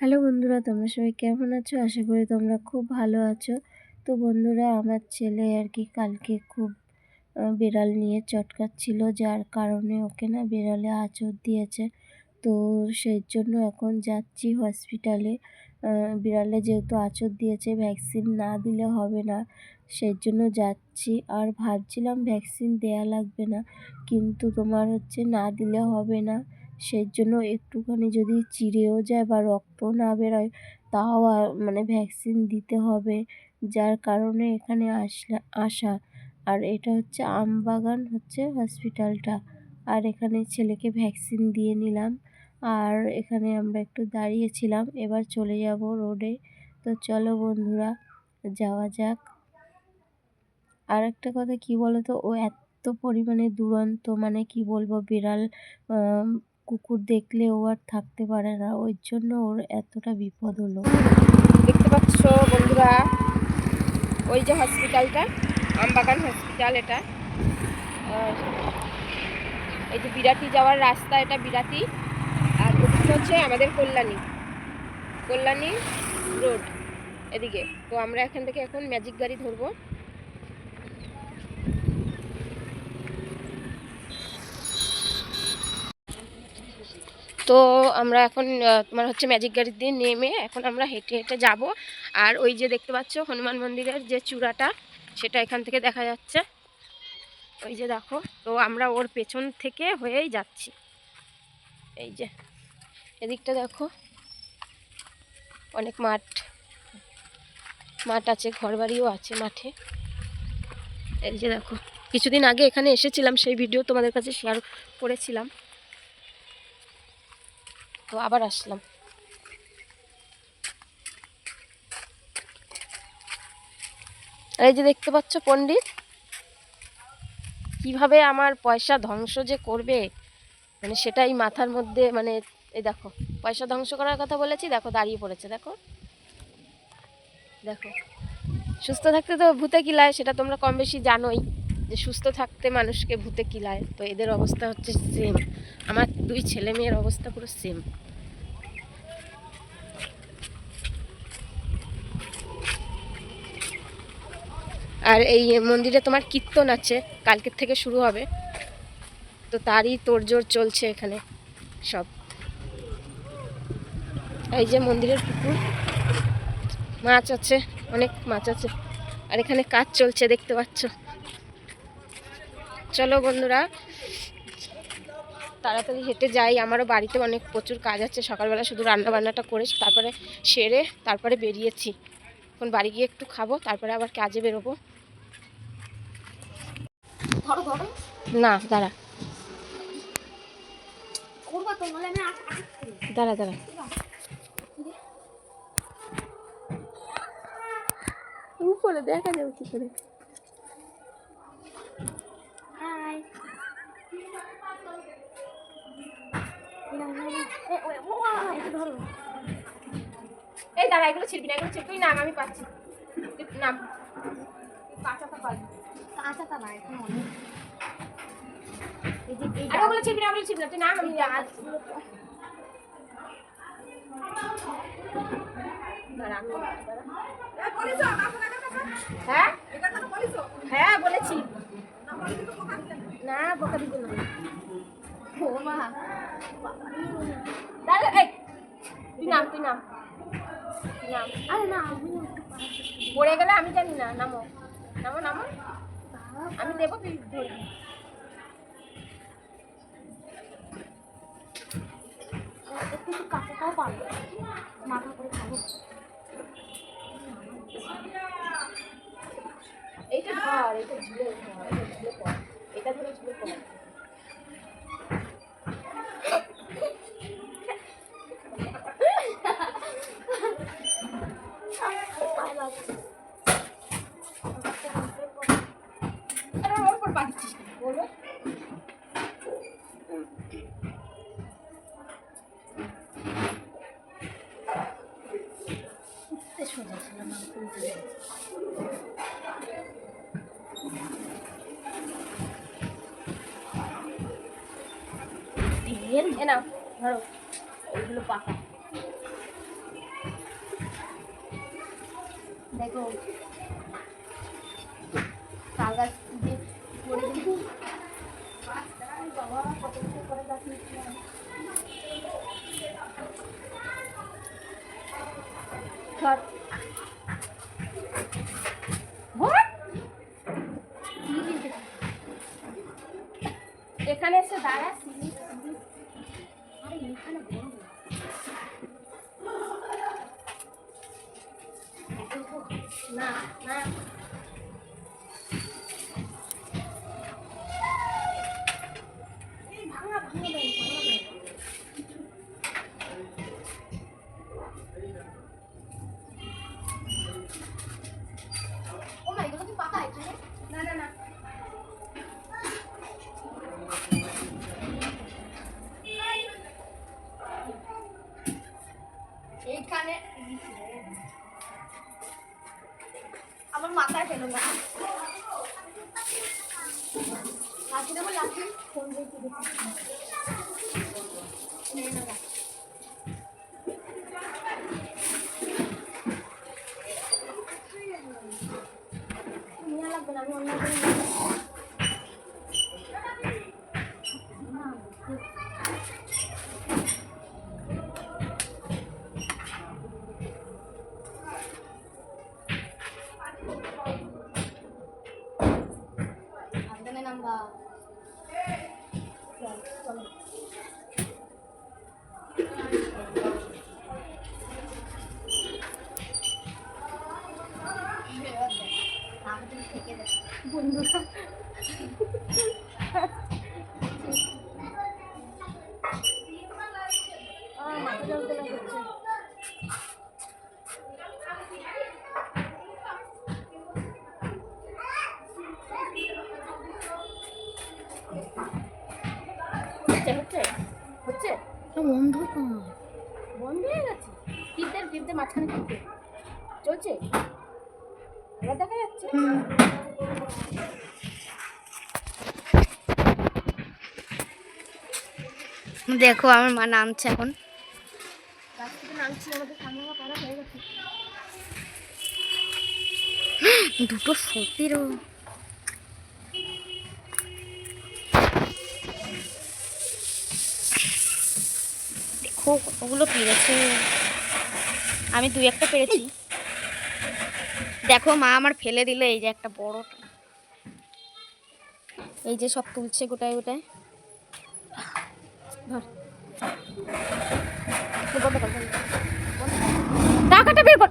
Hello বন্ধুরা, তোমরা সবাই কেমন আছো? আশা করি তোমরা খুব ভালো আছো। তো বন্ধুরা, আমার ছেলে আর কি কালকে খুব বিড়াল নিয়ে চটকাচ্ছিল, যার কারণে ওকে না বিড়ালে আঁচড় দিয়েছে। তো সেই জন্য এখন যাচ্ছি হসপিটালে বিড়ালে যেহেতু আঁচড় দিয়েছে ভ্যাকসিন না দিলে হবে না, সেই জন্য যাচ্ছি। আর ভাবছিলাম ভ্যাকসিন দেয়া লাগবে না, কিন্তু তোমার হচ্ছে না দিলে হবে না। সেই জন্য একটুখানি যদি চিড়েও যায় বা রক্ত না বেরোয়, তাও মানে ভ্যাকসিন দিতে হবে। যার কারণে এখানে আসলা, আসা। আর এটা হচ্ছে আমবাগান হচ্ছে হসপিটালটা আর এখানে ছেলেকে ভ্যাকসিন দিয়ে নিলাম। আর এখানে আমরা একটু দাঁড়িয়েছিলাম, এবার চলে যাব রোডে তো চলো বন্ধুরা, যাওয়া যাক। আর একটা কথা, কি বলো তো ও এত পরিমাণে দুরন্ত মানে কি বলব, বিড়াল কুকুর দেখলে ও আর থাকতে পারে না। ওই জন্য ওর এতটা বিপদ হলো। দেখতে পাচ্ছ বন্ধুরা, ওই যে হসপিটালটা আমবাগান হসপিটাল এটা। এই যে বিরাটি যাওয়ার রাস্তা, এটা বিরাটি আর ওদিকে হচ্ছে আমাদের কল্যাণী। কল্যাণী রোড, এদিকে। তো আমরা এখান থেকে এখন ম্যাজিক গাড়ি ধরবো। তো আমরা এখন তোমার হচ্ছে ম্যাজিক গাড়ি দিয়ে নেমে এখন আমরা হেঁটে হেঁটে যাব। আর ওই যে দেখতে পাচ্ছ হনুমান মন্দিরের যে চূড়াটা, সেটা এখান থেকে দেখা যাচ্ছে। ওই যে দেখো, তো আমরা ওর পেছন থেকে হয়েই যাচ্ছি। এই যে, এদিকটা দেখো, অনেক মাঠ। মাঠ আছে, ঘরবাড়িও আছে মাঠে। এই যে দেখো, কিছুদিন আগে এখানে এসেছিলাম সেই ভিডিও তোমাদের কাছে শেয়ার করেছিলাম। তো আবার আসলাম। এই যে দেখতে পাচ্ছ পণ্ডিত, কীভাবে আমার পয়সা ধ্বংস যে করবে মানে সেটাই মাথার মধ্যে মানে এই দেখো, পয়সা ধ্বংস করার কথা বলেছি, দেখো দাঁড়িয়ে পড়েছে, দেখো। দেখো, সুস্থ থাকতে তো ভূতে কিলায় সেটা তোমরা কম বেশি জানোই। যে সুস্থ থাকতে মানুষকে ভূতে কিলায়। তো এদের অবস্থা হচ্ছে সেম আমার দুই ছেলে মেয়ের অবস্থা পুরো সেম আর এই মন্দিরে তোমার কীর্তন আছে, কালকের থেকে শুরু হবে। তো তারই তোড়জোড় চলছে এখানে সব। এই যে মন্দিরের পুকুর, মাছ আছে, অনেক মাছ আছে। আর এখানে কাজ চলছে, দেখতে পাচ্ছ। চলো বন্ধুরা তাড়াতাড়ি হেঁটে যাই। আমারও বাড়িতে অনেক প্রচুর কাজ আছে। সকালবেলা শুধু রান্না বান্নাটা করে তারপরে সেরে তারপরে বেরিয়েছি। এখন বাড়ি গিয়ে একটু খাব তারপরে আবার কাজে বেরোবো। না দাঁড়া। দাঁড়া দাঁড়া। উপরে দেখা যাবে কি করে? এই দাঁড়া এগুলো ছিড়বি না এগুলো ছিড়বি তুই নাম আমি পাচ্ছি। নাম। কাঁচাটা কাঁচাটা না এখন অনেক। আর ওগুলো ছিড়বি না ওগুলো ছিড়বি না তুই নাম আমি হ্যাঁ? হ্যাঁ বলেছি। না বোকা দিব না। ও মা দাঁড়া এই তুই নাম তুই নাম তুই নাম আরে না আমি গেলে আমি জানি না নামো নামো নামো আমি দেবো একটু কাঁচাটাও পারব মাথা এইটা সোজা ছিলাম আমি না ধরো ওইগুলো পাকা। দেখো কাগজ দিয়ে করে দিবি বাবা, কত করে গাছ ধর? এখানে এসে দাঁড়া না না। মাথায় ফেলো না লাঠি? দেবো লাঠি ফোন নিয়ে লাগবে না আমি অন্য বন্ধুরা অন্ধকার বন্ধ? হয়ে গেছে? টিপদের টিপদের মাঝখানে টিপতে চলছে? দেখা যাচ্ছে। দেখো আমার মা নামছে এখন। হয়ে দুটো সতীরও কাকু ওগুলো পেরেছে। আমি দুই একটা পেরেছি। দেখো, মা আমার ফেলে দিল এই যে একটা বড় এই যে সব তুলছে গোটায় গোটায়। টাকাটা বের কর।